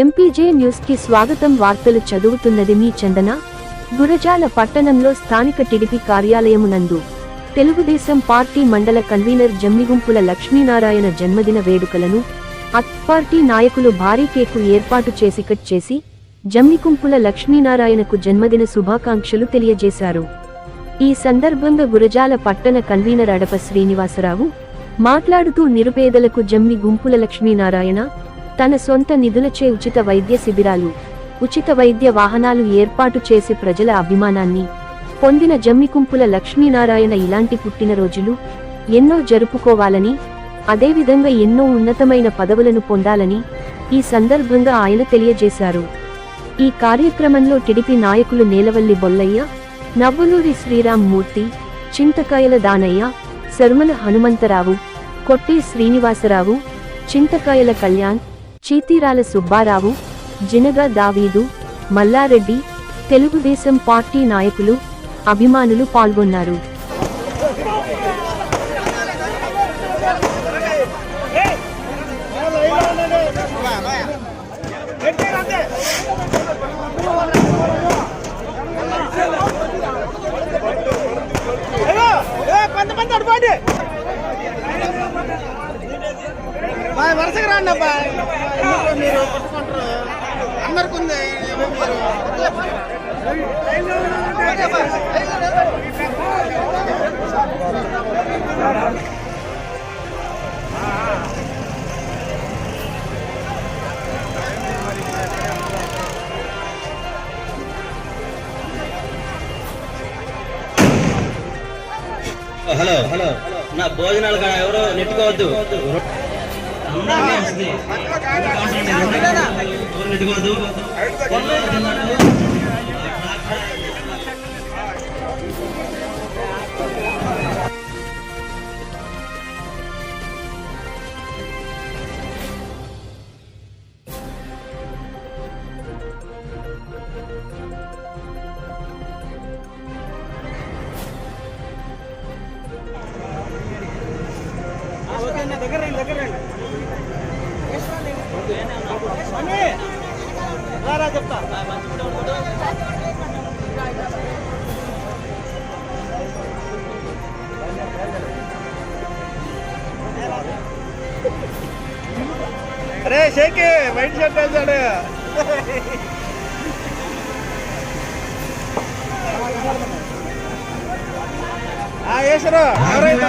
MPJ న్యూస్కి స్వాగతం వార్తలు చదువుతున్నది మీ చందన. గురజాల పట్టణంలో స్థానిక టిడిపి కార్యాలయమునందు తెలుగుదేశం పార్టీ మండల కన్వీనర్ జమ్మిగుంపుల లక్ష్మీనారాయణ జన్మదిన వేడుకలను అత్ పార్టీ నాయకులు భారీ కేకు ఏర్పాటు చేసి కట్ చేసి జమ్మికుంపుల లక్ష్మీనారాయణకు జన్మదిన శుభాకాంక్షలు తెలియజేశారు. ఈ సందర్భంగా గురజాల పట్టణ కన్వీనర్ అడప శ్రీనివాసరావు మాట్లాడుతూ నిరుపేదలకు జమ్మి గుంపుల లక్ష్మీనారాయణ తన సొంత నిధులచే ఉచిత వైద్య శిబిరాలు ఉచిత వైద్య వాహనాలు ఏర్పాటు చేసి ప్రజల అభిమానాన్ని పొందిన జమ్మికుంపుల లక్ష్మీనారాయణ ఇలాంటి పుట్టినరోజులు ఎన్నో జరుపుకోవాలని అదేవిధంగా ఎన్నో ఉన్నతమైన పదవులను పొందాలని ఈ సందర్భంగా ఆయన తెలియజేశారు. ఈ కార్యక్రమంలో టిడిపి నాయకులు నేలవల్లి బొల్లయ్య నవ్వులూరి శ్రీరామ్ మూర్తి చింతకాయల దానయ్య శర్మల హనుమంతరావు కొట్టి శ్రీనివాసరావు చింతకాయల కళ్యాణ్ చీతీరాల సుబ్బారావు జినగ దావీదు మల్లారెడ్డి తెలుగుదేశం పార్టీ నాయకులు అభిమానులు పాల్గొన్నారు. కొంతమంది మా వరుసగా రండి అబ్బా. మీరు పట్టుకుంటారు అందరికి ఉంది. Hello hello. నా భోజనాలు కాడ ఎవరో నెట్టుకోవద్దు. అందరికీ దగ్గర రండి దగ్గర రండి. చెప్తా అరే షేకి వైట్ షర్ట్ వేసాడు. వేసారు. ఎవరైనా